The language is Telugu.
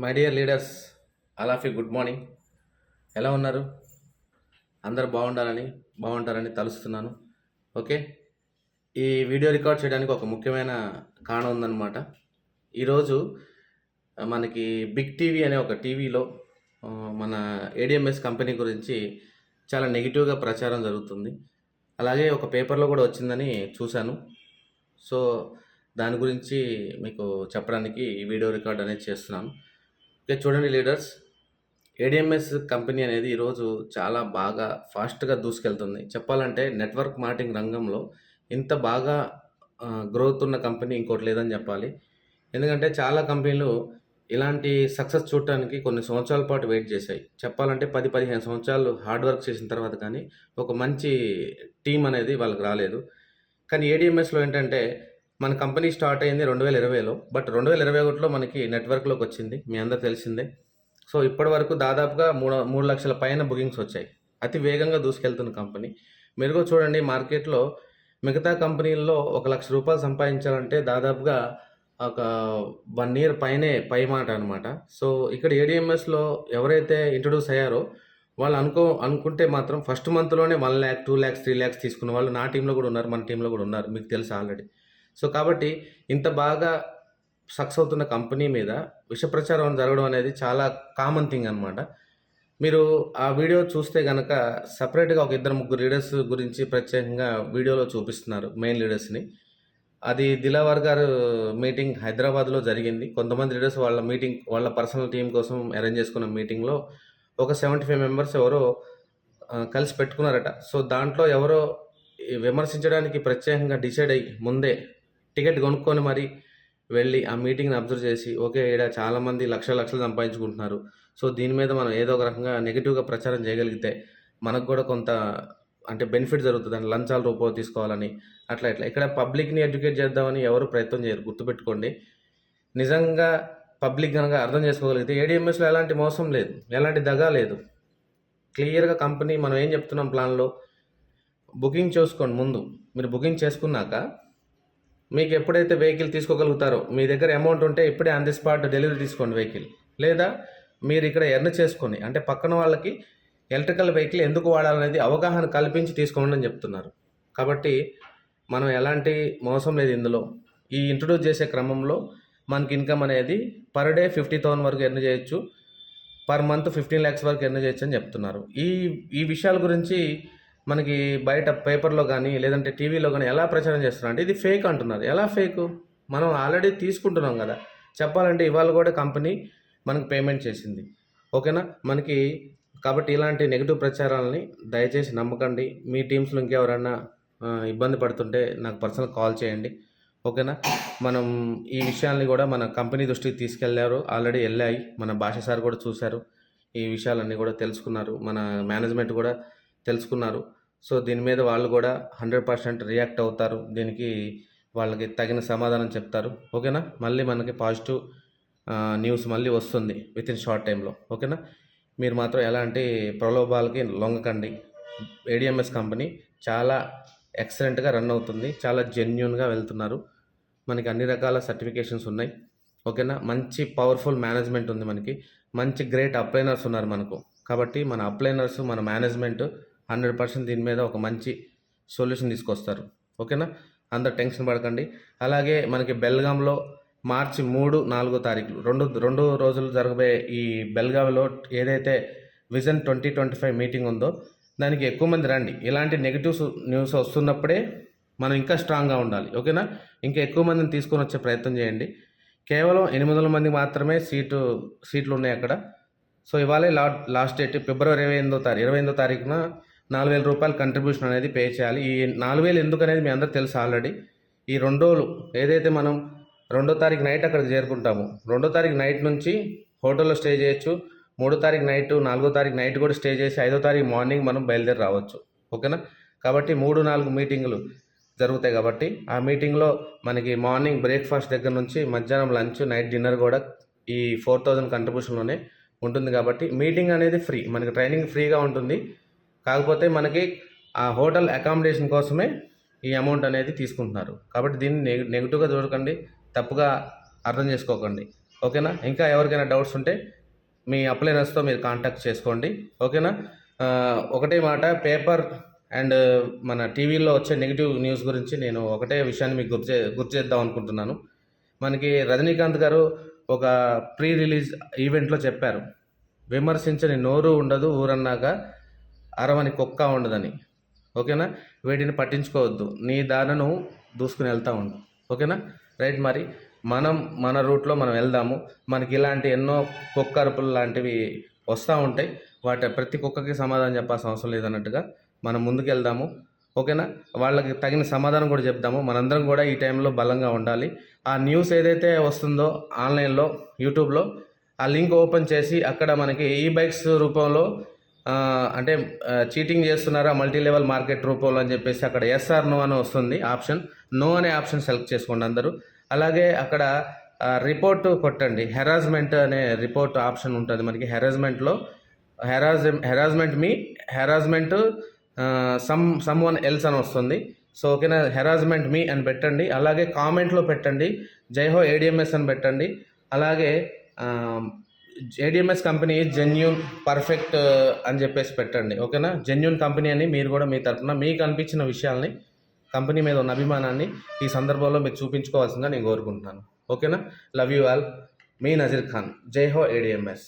My dear leaders all of you good morning ఎలా ఉన్నారు? అందరు బాగుండాలని బాగుంటారని తలుస్తున్నాను. ఓకే ఈ వీడియో రికార్డ్ చేయడానికి ఒక ముఖ్యమైన కారణం ఉందన్నమాట. ఈరోజు మనకి బిగ్ టీవీ అనే ఒక టీవీలో మన ఏడిఎంఎస్ కంపెనీ గురించి చాలా నెగిటివ్గా ప్రచారం జరుగుతుంది. అలాగే ఒక పేపర్లో కూడా వచ్చిందని చూశాను. సో దాని గురించి మీకు చెప్పడానికి ఈ వీడియో రికార్డ్ అనేది చేస్తున్నాను. ఇక చూడండి లీడర్స్. ఏడిఎంఎస్ కంపెనీ అనేది ఈరోజు చాలా బాగా ఫాస్ట్గా దూసుకెళ్తుంది. చెప్పాలంటే నెట్వర్క్ మార్కెటింగ్ రంగంలో ఇంత బాగా గ్రోత్ ఉన్న కంపెనీ ఇంకోటి లేదని చెప్పాలి. ఎందుకంటే చాలా కంపెనీలు ఇలాంటి సక్సెస్ చూడటానికి కొన్ని సంవత్సరాల పాటు వెయిట్ చేశాయి. చెప్పాలంటే పది పదిహేను సంవత్సరాలు హార్డ్ వర్క్ చేసిన తర్వాత కానీ ఒక మంచి టీం అనేది వాళ్ళకి రాలేదు. కానీ ఏడిఎంఎస్లో ఏంటంటే మన కంపెనీ స్టార్ట్ అయింది రెండు వేల ఇరవైలో బట్ రెండు వేల ఇరవై ఒకటిలో మనకి నెట్వర్క్లోకి వచ్చింది. మీ అందరు తెలిసిందే. సో ఇప్పటి వరకు దాదాపుగా మూడు మూడు లక్షల పైన బుకింగ్స్ వచ్చాయి. అతి వేగంగా దూసుకెళ్తున్న కంపెనీ. మీరు కూడా చూడండి మార్కెట్లో మిగతా కంపెనీల్లో ఒక లక్ష రూపాయలు సంపాదించాలంటే దాదాపుగా ఒక వన్ ఇయర్ పైనే పై మాట అనమాట సో ఇక్కడ ఏడిఎంఎస్లో ఎవరైతే ఇంట్రడ్యూస్ అయ్యారో వాళ్ళు అనుకో అనుకుంటే మాత్రం first మంత్లోనే one lakh two lakhs three lakhs తీసుకున్న వాళ్ళు నా టీంలో కూడా ఉన్నారు మన టీంలో కూడా ఉన్నారు మీకు తెలుసు ఆల్రెడీ. సో కాబట్టి ఇంత బాగా సక్స్ అవుతున్న కంపెనీ మీద విష ప్రచారం జరగడం అనేది చాలా కామన్ థింగ్ అనమాట మీరు ఆ వీడియో చూస్తే కనుక సపరేట్గా ఒక ఇద్దరు ముగ్గురు లీడర్స్ గురించి ప్రత్యేకంగా వీడియోలో చూపిస్తున్నారు మెయిన్ లీడర్స్ని అది దిలావర్ గారు మీటింగ్ హైదరాబాద్లో జరిగింది. కొంతమంది లీడర్స్ వాళ్ళ మీటింగ్ వాళ్ళ పర్సనల్ టీం కోసం అరేంజ్ చేసుకున్న మీటింగ్లో ఒక సెవెంటీ ఫైవ్ మెంబర్స్ ఎవరో కలిసి పెట్టుకున్నారట. సో దాంట్లో ఎవరో విమర్శించడానికి ప్రత్యేకంగా డిసైడ్ అయ్యి ముందే టికెట్ కొనుక్కొని మరి వెళ్ళి ఆ మీటింగ్ని అబ్జర్వ్ చేసి ఓకే ఇక్కడ చాలామంది లక్షల లక్షలు సంపాదించుకుంటున్నారు. సో దీని మీద మనం ఏదో ఒక రకంగా నెగిటివ్గా ప్రచారం చేయగలిగితే మనకు కూడా కొంత అంటే బెనిఫిట్ జరుగుతుంది. అని లంచాల రూపంలో తీసుకోవాలని అట్లా ఇట్లా. ఇక్కడ పబ్లిక్ని ఎడ్యుకేట్ చేద్దామని ఎవరు ప్రయత్నం చేయరు. గుర్తుపెట్టుకోండి. నిజంగా పబ్లిక్ కనుక అర్థం చేసుకోగలిగితే ఏడిఎంఎస్లో ఎలాంటి మోసం లేదు. ఎలాంటి దగా లేదు. క్లియర్గా కంపెనీ మనం ఏం చెప్తున్నాం ప్లాన్లో? బుకింగ్ చేసుకోండి ముందు. మీరు బుకింగ్ చేసుకున్నాక మీకు ఎప్పుడైతే వెహికల్ తీసుకోగలుగుతారో మీ దగ్గర అమౌంట్ ఉంటే ఇప్పుడే ఆన్ ది స్పాట్ డెలివరీ తీసుకోండి వెహికల్. లేదా మీరు ఇక్కడ ఎర్న్ చేసుకొని అంటే పక్కన వాళ్ళకి ఎలక్ట్రికల్ వెహికల్ ఎందుకు వాడాలనేది అవగాహన కల్పించి తీసుకోండి అని చెప్తున్నారు. కాబట్టి మనం ఎలాంటి మోసం లేదు ఇందులో. ఈ ఇంట్రడ్యూస్ చేసే క్రమంలో మనకి ఇన్కమ్ అనేది పర్ డే ఫిఫ్టీ థౌసండ్ వరకు ఎర్న్ చేయొచ్చు. పర్ మంత్ ఫిఫ్టీన్ ల్యాక్స్ వరకు ఎర్న్ చేయొచ్చు అని చెప్తున్నారు. ఈ ఈ విషయాల గురించి మనకి బయట పేపర్లో కానీ లేదంటే టీవీలో కానీ ఎలా ప్రచారం చేస్తున్నారు? అంటే ఇది ఫేక్ అంటున్నారు. ఎలా ఫేక్ మనం ఆల్రెడీ తీసుకుంటున్నాం కదా. చెప్పాలంటే ఇవాళ కూడా కంపెనీ మనకి పేమెంట్ చేసింది. ఓకేనా మనకి కాబట్టి ఇలాంటి నెగిటివ్ ప్రచారాలని దయచేసి నమ్మకండి. మీ టీమ్స్లో ఇంకెవరన్నా ఇబ్బంది పడుతుంటే నాకు పర్సనల్ కాల్ చేయండి. ఓకేనా మనం ఈ విషయాల్ని కూడా మన కంపెనీ దృష్టికి తీసుకెళ్ళారు. ఆల్రెడీ వెళ్ళాయి. మన భాష సార్ కూడా చూశారు. ఈ విషయాలన్నీ కూడా తెలుసుకున్నారు. మన మేనేజ్మెంట్ కూడా తెలుసుకున్నారు. సో దీని మీద వాళ్ళు కూడా హండ్రెడ్ పర్సెంట్ రియాక్ట్ అవుతారు. దీనికి వాళ్ళకి తగిన సమాధానం చెప్తారు. ఓకేనా? మళ్ళీ మనకి పాజిటివ్ న్యూస్ మళ్ళీ వస్తుంది విత్ ఇన్ షార్ట్ టైంలో ఓకేనా? మీరు మాత్రం ఎలాంటి ప్రలోభాలకి లొంగకండి. ఏడిఎంఎస్ కంపెనీ చాలా ఎక్సలెంట్గా రన్ అవుతుంది. చాలా జెన్యున్గా వెళ్తున్నారు. మనకి అన్ని రకాల సర్టిఫికేషన్స్ ఉన్నాయి. ఓకేనా? మంచి పవర్ఫుల్ మేనేజ్మెంట్ ఉంది మనకి. మంచి గ్రేట్ అప్లైనర్స్ ఉన్నారు మనకు. కాబట్టి మన అప్లైనర్స్ మన మేనేజ్మెంట్ హండ్రెడ్ పర్సెంట్ దీని మీద ఒక మంచి సొల్యూషన్ తీసుకొస్తారు. ఓకేనా? అందరు టెన్షన్ పడకండి. అలాగే మనకి బెల్గాంలో మార్చి మూడు నాలుగో తారీఖులు రెండు రెండు రోజులు జరగబోయే ఈ బెల్గాంలో ఏదైతే vision twenty twenty five meeting ఉందో దానికి ఎక్కువ మంది రండి. ఇలాంటి నెగిటివ్స్ న్యూస్ వస్తున్నప్పుడే మనం ఇంకా స్ట్రాంగ్గా ఉండాలి. ఓకేనా? ఇంకా ఎక్కువ మందిని తీసుకొని వచ్చే ప్రయత్నం చేయండి. కేవలం ఎనిమిది వందల మంది మాత్రమే సీటు సీట్లు ఉన్నాయి అక్కడ. సో ఇవాళే లా లాస్ట్ డేట్ ఫిబ్రవరి ఇరవై ఎనిమిదో తారీఖు ఇరవై ఎనిమిదో తారీఖున నాలుగు వేల రూపాయలు కంట్రిబ్యూషన్ అనేది పే చేయాలి. ఈ నాలుగు వేలు ఎందుకు అనేది మీ అందరూ తెలుసు ఆల్రెడీ ఈ రెండు రోజులు ఏదైతే మనం రెండో తారీఖు నైట్ అక్కడికి చేరుకుంటాము రెండో తారీఖు నైట్ నుంచి హోటల్లో స్టే చేయొచ్చు. మూడో తారీఖు నైట్ నాలుగో తారీఖు నైట్ కూడా స్టే చేసి ఐదో తారీఖు మార్నింగ్ మనం బయలుదేరి రావచ్చు. ఓకేనా? కాబట్టి మూడు నాలుగు మీటింగులు జరుగుతాయి కాబట్టి ఆ మీటింగ్లో మనకి మార్నింగ్ బ్రేక్ఫాస్ట్ దగ్గర నుంచి మధ్యాహ్నం లంచ్ నైట్ డిన్నర్ కూడా ఈ ఫోర్ థౌజండ్ కంట్రిబ్యూషన్లోనే ఉంటుంది కాబట్టి మీటింగ్ అనేది ఫ్రీ మనకి ట్రైనింగ్ ఫ్రీగా ఉంటుంది. కాకపోతే మనకి ఆ హోటల్ అకామిడేషన్ కోసమే ఈ అమౌంట్ అనేది తీసుకుంటున్నారు. కాబట్టి దీన్ని నెగ నెగిటివ్గా చూడకండి తప్పుగా అర్థం చేసుకోకండి. ఓకేనా? ఇంకా ఎవరికైనా డౌట్స్ ఉంటే మీ అప్లైనర్స్తో మీరు కాంటాక్ట్ చేసుకోండి. ఓకేనా? ఒకటే మాట పేపర్ అండ్ మన టీవీలో వచ్చే నెగిటివ్ న్యూస్ గురించి నేను ఒకటే విషయాన్ని మీకు గుర్తు గుర్తు చేద్దాం అనుకుంటున్నాను. మనకి రజనీకాంత్ గారు ఒక ప్రీ రిలీజ్ ఈవెంట్లో చెప్పారు. విమర్శించని నోరు ఉండదు ఊరన్నాక అరవని కుక్క ఉండదని. ఓకేనా? వీటిని పట్టించుకోవద్దు. నీ దానను దూసుకుని వెళ్తూ ఉండు. ఓకేనా? రైట్ మరి మనం మన రూట్లో మనం వెళ్దాము. మనకి ఇలాంటి ఎన్నో కుక్క అరుపులు లాంటివి వస్తూ ఉంటాయి. వాటి ప్రతి కుక్కకి సమాధానం చెప్పాల్సిన అవసరం లేదన్నట్టుగా మనం ముందుకు వెళ్దాము. ఓకేనా? వాళ్ళకి తగిన సమాధానం కూడా చెప్దాము. మనందరం కూడా ఈ టైంలో బలంగా ఉండాలి. ఆ న్యూస్ ఏదైతే వస్తుందో ఆన్లైన్లో యూట్యూబ్లో ఆ లింక్ ఓపెన్ చేసి అక్కడ మనకి ఈ బైక్స్ రూపంలో అంటే చీటింగ్ చేస్తున్నారా మల్టీ లెవెల్ మార్కెట్ రూపంలో అని చెప్పేసి అక్కడ ఎస్ఆర్ నో అని వస్తుంది ఆప్షన్. నో అనే ఆప్షన్ సెలెక్ట్ చేసుకోండి అందరూ. అలాగే అక్కడ రిపోర్ట్ కొట్టండి. హెరాస్మెంట్ అనే రిపోర్ట్ ఆప్షన్ ఉంటుంది మనకి హెరాస్మెంట్లో. హెరాజ్ హెరాస్మెంట్ మీ harassment some some one else అని వస్తుంది. సో ఓకేనా? హెరాస్మెంట్ మీ అని పెట్టండి. అలాగే కామెంట్లో పెట్టండి. జైహో ఏడిఎంఎస్ అని పెట్టండి. అలాగే జేడిఎంఎస్ కంపెనీ జెన్యున్ పర్ఫెక్ట్ అని చెప్పేసి పెట్టండి. ఓకేనా? జెన్యున్ కంపెనీ అని మీరు కూడా మీ తరఫున మీకు అనిపించిన విషయాల్ని కంపెనీ మీద ఉన్న అభిమానాన్ని ఈ సందర్భంలో మీరు చూపించుకోవాల్సిందిగా నేను కోరుకుంటున్నాను. ఓకేనా? లవ్ యూ ఆల్ మీ నజీర్ ఖాన్. జై హో ఏడిఎంఎస్